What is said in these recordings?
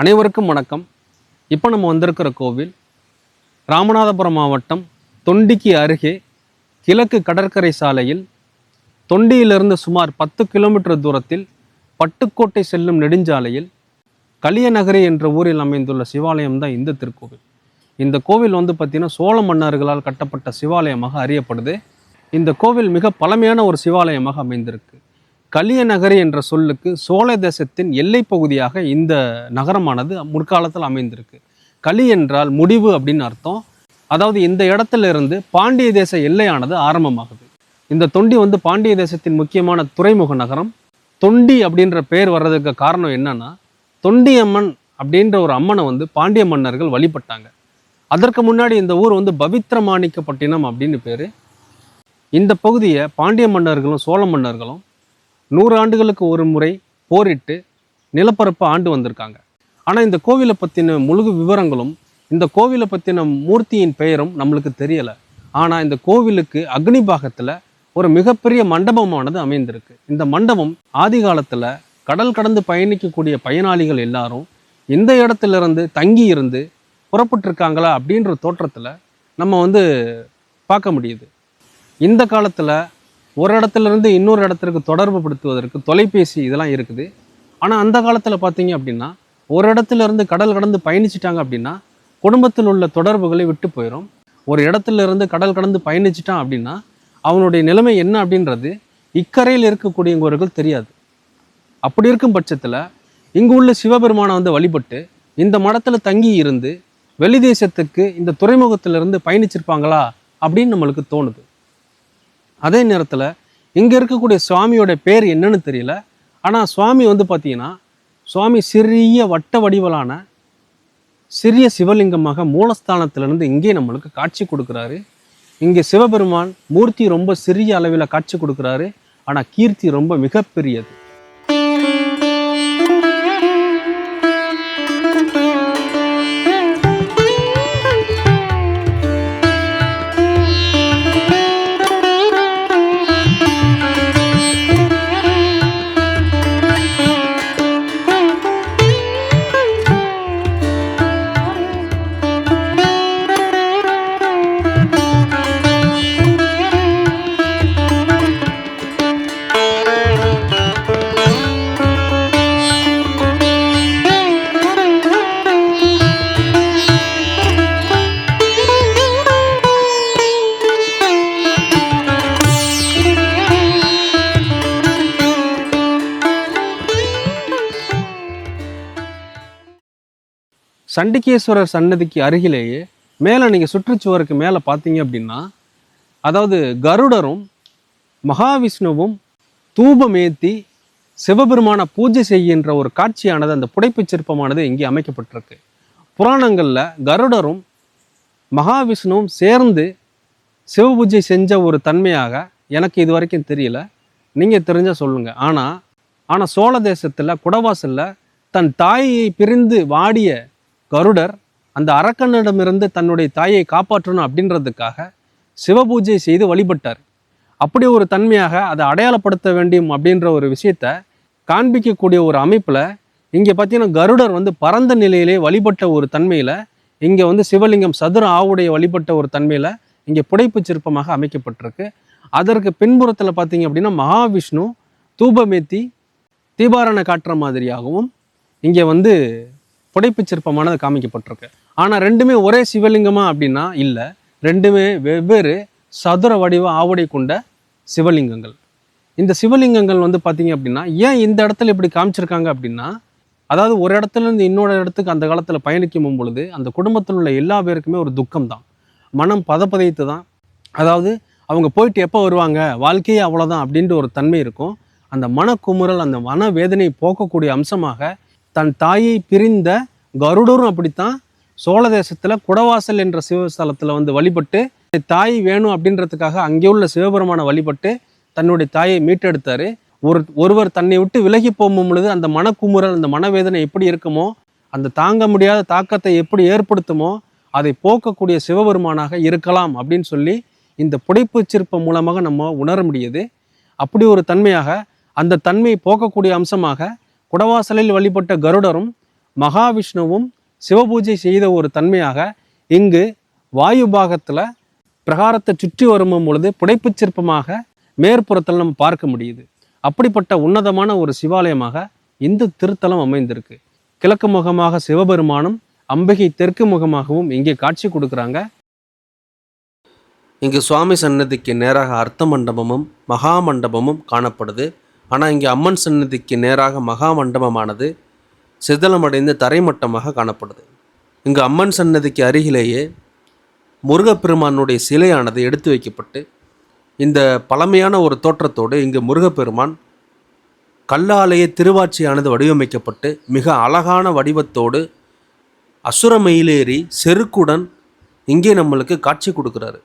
அனைவருக்கும் வணக்கம். இப்போ நம்ம வந்திருக்கிற கோவில் ராமநாதபுரம் மாவட்டம் தொண்டிக்கு அருகே கிழக்கு கடற்கரை சாலையில் தொண்டியிலிருந்து சுமார் பத்து கிலோமீட்டர் தூரத்தில் பட்டுக்கோட்டை செல்லும் நெடுஞ்சாலையில் கலியநகரி என்ற ஊரில் அமைந்துள்ள சிவாலயம் தான் இந்த திருக்கோவில். இந்த கோவில் வந்து பார்த்திங்கன்னா சோழ மன்னர்களால் கட்டப்பட்ட சிவாலயமாக அறியப்படுது. இந்த கோவில் மிக பழமையான ஒரு சிவாலயமாக அமைந்திருக்கு. கலியநகரி என்ற சொல்லுக்கு சோழ தேசத்தின் எல்லை பகுதியாக இந்த நகரமானது முற்காலத்தில் அமைந்திருக்கு. களி என்றால் முடிவு அப்படின்னு அர்த்தம். அதாவது இந்த இடத்துல இருந்து பாண்டிய தேச எல்லையானது ஆரம்பமாகுது. இந்த தொண்டி வந்து பாண்டிய தேசத்தின் முக்கியமான துறைமுக நகரம். தொண்டி அப்படின்ற பெயர் வர்றதுக்கு காரணம் என்னன்னா தொண்டியம்மன் அப்படின்ற ஒரு அம்மனை வந்து பாண்டிய மன்னர்கள் வழிபட்டாங்க. அதற்கு முன்னாடி இந்த ஊர் வந்து பவித்ரமாணிக்கப்பட்டினம் அப்படின்னு பேர். இந்த பகுதியை பாண்டிய மன்னர்களும் சோழ மன்னர்களும் நூறு ஆண்டுகளுக்கு ஒரு முறை போரிட்டு நிலப்பரப்பை ஆண்டு வந்திருக்காங்க. ஆனால் இந்த கோவிலை பற்றின முழு விவரங்களும் இந்த கோவிலை பற்றின மூர்த்தியின் பெயரும் நம்மளுக்கு தெரியலை. ஆனால் இந்த கோவிலுக்கு அக்னி பாகத்தில் ஒரு மிகப்பெரிய மண்டபமானது அமைந்திருக்கு. இந்த மண்டபம் ஆதி காலத்தில் கடல் கடந்து பயணிக்கக்கூடிய பயனாளிகள் எல்லாரும் இந்த இடத்துல இருந்து தங்கி இருந்து புறப்பட்டிருக்காங்களா அப்படின்ற தோற்றத்தில் நம்ம வந்து பார்க்க முடியுது. இந்த காலத்தில் ஒரு இடத்துல இருந்து இன்னொரு இடத்திற்கு தொடர்பு படுத்துவதற்கு தொலைபேசி இதெல்லாம் இருக்குது. ஆனால் அந்த காலத்தில் பார்த்தீங்க அப்படின்னா ஒரு இடத்துல இருந்து கடல் கடந்து பயணிச்சிட்டாங்க அப்படின்னா குடும்பத்தில் உள்ள தொடர்புகளை விட்டு போயிடும் ஒரு இடத்துல இருந்து கடல் கடந்து பயணிச்சிட்டான் அப்படின்னா அவனுடைய நிலைமை என்ன அப்படின்றது இக்கரையில் இருக்கக்கூடியவர்கள் தெரியாது. அப்படி இருக்கும் பட்சத்தில் இங்கு உள்ள சிவபெருமானை வந்து வழிபட்டு இந்த மடத்தில் தங்கி இருந்து வெளி தேசத்துக்கு இந்த துறைமுகத்திலிருந்து பயணிச்சிருப்பாங்களா அப்படின்னு நம்மளுக்கு தோணுது. அதே நேரத்தில் இங்கே இருக்கக்கூடிய சுவாமியோட பேர் என்னன்னு தெரியல. ஆனால் சுவாமி வந்து பார்த்தீங்கன்னா சுவாமி சிறிய வட்ட வடிவலான சிறிய சிவலிங்கமாக மூலஸ்தானத்திலிருந்து இங்கே நம்மளுக்கு காட்சி கொடுக்குறாரு. இங்கே சிவபெருமான் மூர்த்தி ரொம்ப சிறிய அளவில் காட்சி கொடுக்குறாரு. ஆனால் கீர்த்தி ரொம்ப மிகப்பெரியது. சண்டிகேஸ்வரர் சன்னதிக்கு அருகிலேயே மேலே நீங்கள் சுற்றுச்சுவருக்கு மேலே பார்த்தீங்க அப்படின்னா அதாவது கருடரும் மகாவிஷ்ணுவும் தூபமேத்தி சிவபெருமான பூஜை செய்கின்ற ஒரு காட்சியானது அந்த புடைப்புச் சிற்பமானது இங்கே அமைக்கப்பட்டிருக்கு. புராணங்களில் கருடரும் மகாவிஷ்ணுவும் சேர்ந்து சிவபூஜை செஞ்ச ஒரு தன்மையாக எனக்கு இது வரைக்கும் தெரியல. நீங்கள் தெரிஞ்சால் சொல்லுங்கள் ஆனால் ஆனால் சோழ தேசத்தில் குடவாசலில் தன் தாயை பிரிந்து வாடிய கருடர் அந்த அரக்கனிடமிருந்து தன்னுடைய தாயை காப்பாற்றணும் அப்படின்றதுக்காக சிவபூஜை செய்து வழிபட்டார். அப்படி ஒரு தன்மையாக அதை அடையாளப்படுத்த வேண்டும் அப்படின்ற ஒரு விஷயத்த காண்பிக்கக்கூடிய ஒரு அமைப்பில் இங்கே பார்த்தீங்கன்னா கருடர் வந்து பரந்த நிலையிலே வழிபட்ட ஒரு தன்மையில் இங்கே வந்து சிவலிங்கம் சதுர ஆவுடைய வழிபட்ட ஒரு தன்மையில் இங்கே புடைப்பு சிற்பமாக அமைக்கப்பட்டிருக்கு. அதற்கு பின்புறத்தில் பார்த்தீங்க அப்படின்னா மகாவிஷ்ணு தூபமேத்தி தீபாரணை காட்டுற மாதிரியாகவும் இங்கே வந்து புடைப்பு சிற்பமானது காமிக்கப்பட்டிருக்கு. ஆனால் ரெண்டுமே ஒரே சிவலிங்கமா அப்படின்னா இல்லை. ரெண்டுமே வெவ்வேறு சதுர வடிவ ஆவுடை கொண்ட சிவலிங்கங்கள். இந்த சிவலிங்கங்கள் வந்து பார்த்தீங்க அப்படின்னா ஏன் இந்த இடத்துல இப்படி காமிச்சிருக்காங்க அப்படின்னா அதாவது ஒரு இடத்துல இருந்து இன்னொரு இடத்துக்கு அந்த காலத்தில் பயணிக்கும் பொழுது அந்த குடும்பத்தில் உள்ள எல்லா பேருக்குமே ஒரு துக்கம் தான் மனம் பதப்பதைத்து தான் அதாவது அவங்க போயிட்டு எப்போ வருவாங்க வாழ்க்கையே அவ்வளோதான் அப்படின்ற ஒரு தன்மை இருக்கும். அந்த மனக்குமுறல் அந்த மன வேதனையை போக்கக்கூடிய அம்சமாக தன் தாயை பிரிந்த கருடரும் அப்படித்தான் சோழ தேசத்தில் குடவாசல் என்ற சிவஸ்தலத்தில் வந்து வழிபட்டு தாய் வேணும் அப்படின்றதுக்காக அங்கே உள்ள சிவபெருமானை வழிபட்டு தன்னுடைய தாயை மீட்டெடுத்தார். ஒரு ஒருவர் தன்னை விட்டு விலகி போகும் பொழுது அந்த மனக்குமுறல் அந்த மனவேதனை எப்படி இருக்குமோ அந்த தாங்க முடியாத தாக்கத்தை எப்படி ஏற்படுத்துமோ அதை போக்கக்கூடிய சிவபெருமானாக இருக்கலாம் அப்படின்னு சொல்லி இந்த புடைப்பு சிற்பம் மூலமாக நம்ம உணர முடியுது. அப்படி ஒரு தன்மையாக அந்த தன்மையை போக்கக்கூடிய அம்சமாக குடவாசலில் வழிபட்ட கருடரும் மகாவிஷ்ணுவும் சிவபூஜை செய்த ஒரு தன்மையாக இங்கு வாயு பாகத்தில் பிரகாரத்தை சுற்றி வரும் பொழுது புடைப்புச் சிற்பமாக மேற்புறத்தில் நம்ம பார்க்க முடியுது. அப்படிப்பட்ட உன்னதமான ஒரு சிவாலயமாக இந்து திருத்தலம் அமைந்திருக்கு. கிழக்கு முகமாக சிவபெருமானும் அம்பிகை தெற்கு முகமாகவும் இங்கே காட்சி கொடுக்குறாங்க. இங்கு சுவாமி சன்னதிக்கு நேராக அர்த்த மண்டபமும் மகா மண்டபமும் காணப்படுது. ஆனால் இங்கே அம்மன் சன்னதிக்கு நேராக மகா மண்டபமானது சிதலமடைந்து தரைமட்டமாக காணப்படுது. இங்கு அம்மன் சன்னதிக்கு அருகிலேயே முருகப்பெருமானுடைய சிலையானது எடுத்து வைக்கப்பட்டு இந்த பழமையான ஒரு தோற்றத்தோடு இங்கு முருகப்பெருமான் கல்லாலேயே திருவாட்சியானது வடிவமைக்கப்பட்டு மிக அழகான வடிவத்தோடு அசுரமயிலேறி செருக்குடன் இங்கே நம்மளுக்கு காட்சி கொடுக்குறாரு.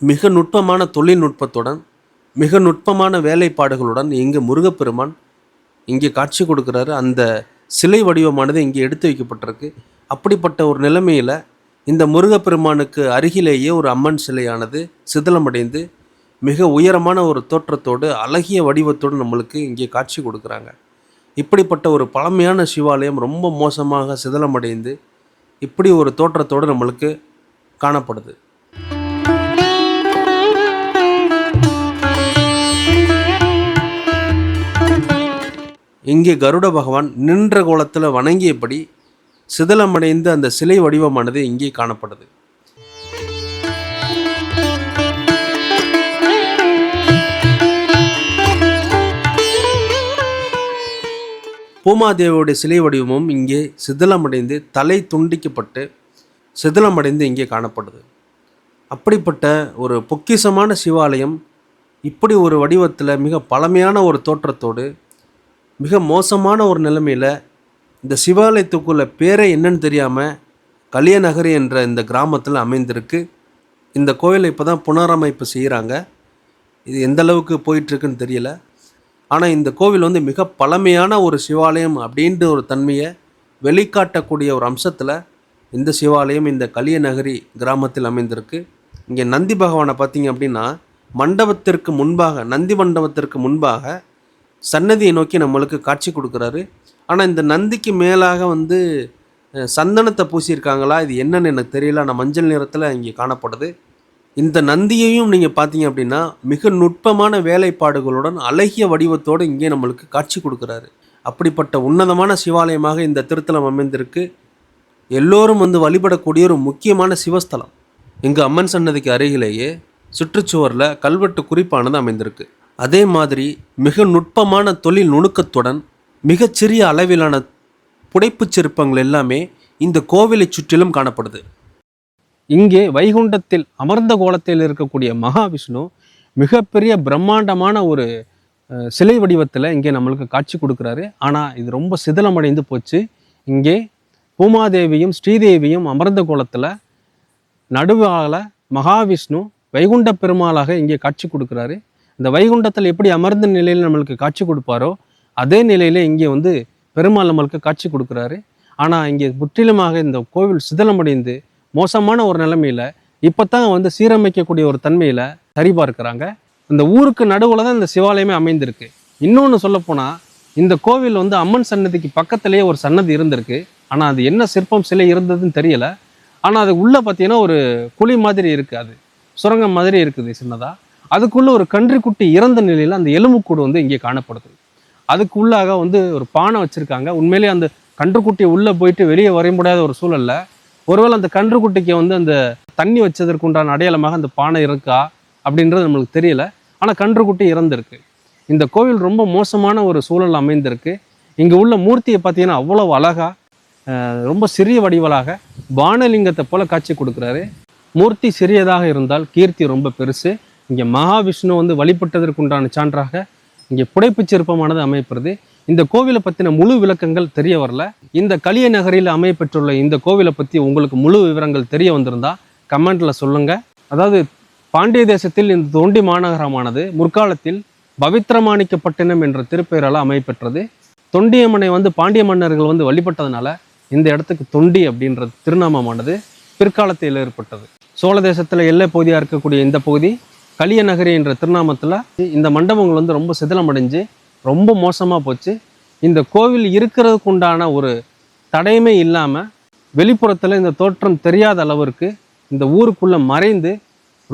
மிக நுட்பமான தொழில்நுட்பத்துடன் மிக நுட்பமான வேலைப்பாடுகளுடன் இங்கு முருகப்பெருமான் இங்கே காட்சி கொடுக்குறாரு. அந்த சிலை வடிவமானது இங்கே எடுத்து வைக்கப்பட்டிருக்கு. அப்படிப்பட்ட ஒரு நிலைமையில் இந்த முருகப்பெருமானுக்கு அருகிலேயே ஒரு அம்மன் சிலையானது சிதிலமடைந்து மிக உயரமான ஒரு தோற்றத்தோடு அழகிய வடிவத்தோடு நம்மளுக்கு இங்கே காட்சி கொடுக்குறாங்க. இப்படிப்பட்ட ஒரு பழமையான சிவாலயம் ரொம்ப மோசமாக சிதலமடைந்து இப்படி ஒரு தோற்றத்தோடு நம்மளுக்கு காணப்படுது. இங்கே கருட பகவான் நின்ற கோலத்தில் வணங்கியபடி சிதலமடைந்த அந்த சிலை வடிவமானது இங்கே காணப்படுது பூமாதேவியுடைய சிலை வடிவமும் இங்கே சிதிலமடைந்து தலை துண்டிக்கப்பட்டு சிதிலமடைந்து இங்கே காணப்படுது அப்படிப்பட்ட ஒரு பொக்கிஷமான சிவாலயம் இப்படி ஒரு வடிவத்தில் மிக பழமையான ஒரு தோற்றத்தோடு மிக மோசமான ஒரு நிலைமையில் இந்த சிவாலயத்துக்குள்ள பேரே என்னன்னு தெரியாமல் கலியநகரி என்ற இந்த கிராமத்தில் அமைந்திருக்கு. இந்த கோயிலை இப்போ தான் புனரமைப்பு செய்கிறாங்க இது எந்த அளவுக்கு போயிட்டுருக்குன்னு தெரியல. ஆனால் இந்த கோவில் வந்து மிக பழமையான ஒரு சிவாலயம் அப்படின்ற ஒரு தன்மையை வெளிக்காட்டக்கூடிய ஒரு அம்சத்தில் இந்த சிவாலயம் இந்த கலியநகரி கிராமத்தில் அமைந்திருக்கு. இங்கே நந்தி பகவானை பார்த்தீங்க அப்படின்னா மண்டபத்திற்கு முன்பாக நந்தி மண்டபத்திற்கு முன்பாக சன்னதியை நோக்கி நம்மளுக்கு காட்சி கொடுக்குறாரு. ஆனால் இந்த நந்திக்கு மேலாக வந்து சந்தனத்தை பூசியிருக்காங்களா? இது என்னன்னு எனக்கு தெரியல. ஆனால் மஞ்சள் நிறத்தில் இங்கே காணப்படுது. இந்த நந்தியையும் நீங்கள் பார்த்தீங்க அப்படின்னா மிக நுட்பமான வேலைப்பாடுகளுடன் அழகிய வடிவத்தோடு இங்கே நம்மளுக்கு காட்சி கொடுக்குறாரு. அப்படிப்பட்ட உன்னதமான சிவாலயமாக இந்த திருத்தலம் அமைந்திருக்கு. எல்லோரும் வந்து வழிபடக்கூடிய ஒரு முக்கியமான சிவஸ்தலம். இங்கு அம்மன் சன்னதிக்கு அருகிலேயே சுற்றுச்சுவரில் கல்வெட்டு குறிப்பானது அமைந்திருக்கு. அதே மாதிரி மிக நுட்பமான தொழில் நுணுக்கத்துடன் மிகச்சிறிய அளவிலான புடைப்புச் சிற்பங்கள் எல்லாமே இந்த கோவிலை சுற்றிலும் காணப்படுது. இங்கே வைகுண்டத்தில் அமர்ந்த கோலத்தில் இருக்கக்கூடிய மகாவிஷ்ணு மிகப்பெரிய பிரம்மாண்டமான ஒரு சிலை வடிவத்தில் இங்கே நம்மளுக்கு காட்சி கொடுக்குறாரு. ஆனால் இது ரொம்ப சிதிலமடைந்து போச்சு. இங்கே பூமாதேவியும் ஸ்ரீதேவியும் அமர்ந்த கோலத்தில் நடுவால மகாவிஷ்ணு வைகுண்ட பெருமாளாக இங்கே காட்சி கொடுக்குறாரு. இந்த வைகுண்டத்தில் எப்படி அமர்ந்த நிலையில் நம்மளுக்கு காட்சி கொடுப்பாரோ அதே நிலையில் இங்கே வந்து பெருமாள் நம்மளுக்கு காட்சி கொடுக்குறாரு. ஆனால் இங்கே முற்றிலுமாக இந்த கோவில் சிதலமடைந்து மோசமான ஒரு நிலைமையில் இப்போ தான் வந்து சீரமைக்கக்கூடிய ஒரு தன்மையில் சரிபார்க்கிறாங்க. இந்த ஊருக்கு நடுவில் தான் இந்த சிவாலயமே அமைந்திருக்கு. இன்னொன்று சொல்லப்போனால் இந்த கோவில் வந்து அம்மன் சன்னதிக்கு பக்கத்திலேயே ஒரு சன்னதி இருந்திருக்கு. ஆனால் அது என்ன சிற்பம் சிலை இருந்ததுன்னு தெரியலை. ஆனால் அது உள்ளே பார்த்தீங்கன்னா ஒரு குழி மாதிரி இருக்குது அது. சுரங்கம் மாதிரி இருக்குது சின்னதாக அதுக்குள்ளே ஒரு கன்றுக்குட்டி இறந்த நிலையில் அந்த எலும்புக்கூடு வந்து இங்கே காணப்படுது. அதுக்கு உள்ளாக வந்து ஒரு பானை வச்சுருக்காங்க. உண்மையிலேயே அந்த கன்றுக்குட்டி உள்ளே போயிட்டு வெளியே வரைய முடியாத ஒரு சூழல்ல ஒருவேளை அந்த கன்றுக்குட்டிக்கு வந்து அந்த தண்ணி வச்சதற்குண்டான அடையாளமாக அந்த பானை இருக்கா அப்படின்றது நம்மளுக்கு தெரியல. ஆனால் கன்றுக்குட்டி இறந்துருக்கு. இந்த கோவில் ரொம்ப மோசமான ஒரு சூழல் அமைந்திருக்கு. இங்கே உள்ள மூர்த்தியை பார்த்தீங்கன்னா அவ்வளோ அழகாக ரொம்ப சிறிய வடிவலாக பானலிங்கத்தை போல காட்சி கொடுக்குறாரு. மூர்த்தி சிறியதாக இருந்தால் கீர்த்தி ரொம்ப பெருசு. இங்கே மகாவிஷ்ணு வந்து வழிபட்டதற்குண்டான சான்றாக இங்கே புடைப்புச் சிற்பமானது அமைப்பது இந்த கோவிலை பற்றின முழு விளக்கங்கள் தெரிய வரல. இந்த கலிய நகரில் அமையப்பெற்றுள்ள இந்த கோவிலை பற்றி உங்களுக்கு முழு விவரங்கள் தெரிய வந்திருந்தா கமெண்டில் சொல்லுங்கள் அதாவது பாண்டிய தேசத்தில் இந்த தொண்டி மாநகரமானது முற்காலத்தில் பவித்திரமாணிக்கப்பட்டினம் என்ற திருப்பெயரால் அமைப்பெற்றது தொண்டியம்மனை வந்து பாண்டிய மன்னர்கள் வந்து வழிபட்டதுனால இந்த இடத்துக்கு தொண்டி அப்படின்ற திருநாமமானது பிற்காலத்தில் ஏற்பட்டது. சோழ தேசத்தில் எல்லை பகுதியாக இருக்கக்கூடிய இந்த பகுதி கலியநகரி என்ற திருநாமத்தில் இந்த மண்டபங்கள் வந்து ரொம்ப சிதிலமடைஞ்சு ரொம்ப மோசமாக போச்சு. இந்த கோவில் இருக்கிறதுக்கு உண்டான ஒரு தடையுமே இல்லாமல் வெளிப்புறத்தில் இந்த தோற்றம் தெரியாத அளவிற்கு இந்த ஊருக்குள்ளே மறைந்து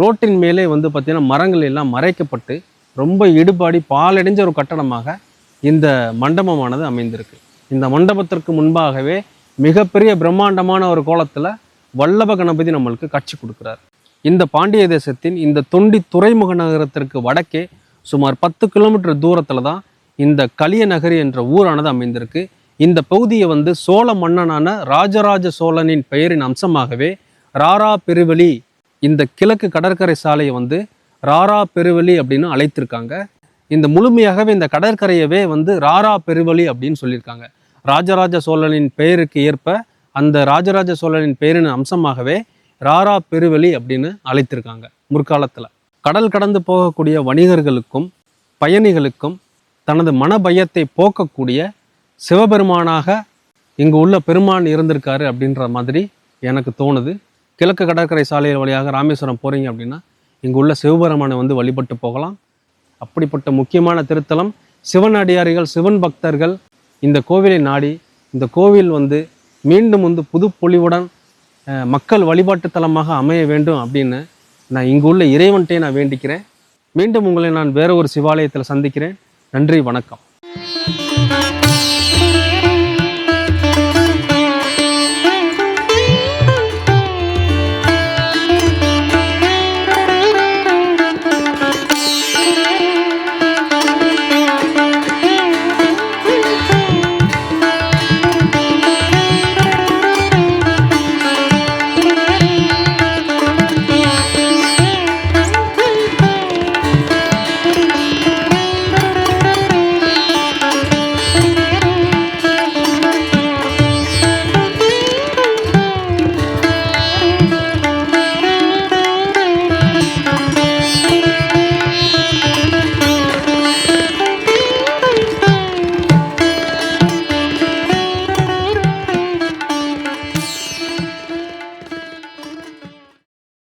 ரோட்டின் மேலே வந்து பார்த்திங்கன்னா மரங்கள் எல்லாம் மறைக்கப்பட்டு ரொம்ப இடுபாடி பாலடைஞ்ச ஒரு கட்டடமாக இந்த மண்டபமானது அமைந்திருக்கு. இந்த மண்டபத்திற்கு முன்பாகவே மிகப்பெரிய பிரம்மாண்டமான ஒரு கோலத்தில் வல்லப கணபதி நம்மளுக்கு காட்சி கொடுக்குறார். இந்த பாண்டிய தேசத்தின் இந்த தொண்டி துறைமுக நகரத்திற்கு வடக்கே சுமார் பத்து கிலோமீட்டர் தூரத்தில் தான் இந்த கலியநகரி என்ற ஊரானது அமைந்திருக்கு. இந்த பகுதியை வந்து சோழ மன்னனான ராஜராஜ சோழனின் பெயரின் அம்சமாகவே ராரா பெருவெளி இந்த கிழக்கு கடற்கரை சாலையை வந்து ராரா பெருவெளி அப்படின்னு அழைத்திருக்காங்க. இந்த முழுமையாகவே இந்த கடற்கரையவே வந்து ராரா பெருவெளி அப்படின்னு சொல்லியிருக்காங்க. ராஜராஜ சோழனின் பெயருக்கு ஏற்ப அந்த ராஜராஜ சோழனின் பெயரின் அம்சமாகவே ராரா பெருவெளி அப்படின்னு அழைத்திருக்காங்க முற்காலத்தில். கடல் கடந்து போகக்கூடிய வணிகர்களுக்கும் பயணிகளுக்கும் தனது மனபயத்தை போக்கக்கூடிய சிவபெருமானாக இங்கு உள்ள பெருமான் இருந்திருக்காரு அப்படின்ற மாதிரி எனக்கு தோணுது. கிழக்கு கடற்கரை சாலையில் வழியாக ராமேஸ்வரம் போகிறீங்க அப்படின்னா இங்கு உள்ள சிவபெருமானை வந்து வழிபட்டு போகலாம். அப்படிப்பட்ட முக்கியமான திருத்தலம் சிவன் அடியாரிகள் சிவன் பக்தர்கள் இந்த கோவிலை நாடி இந்த கோவில் வந்து மீண்டும் வந்து புது பொலிவுடன் மக்கள் வழிபாட்டு தலமாக அமைய வேண்டும் அப்படின்னு நான் இங்கு உள்ள இறைவன்ட்டே நான் வேண்டிக்கிறேன். மீண்டும் உங்களை நான் வேற ஒரு சிவாலயத்தில் சந்திக்கிறேன். நன்றி வணக்கம்.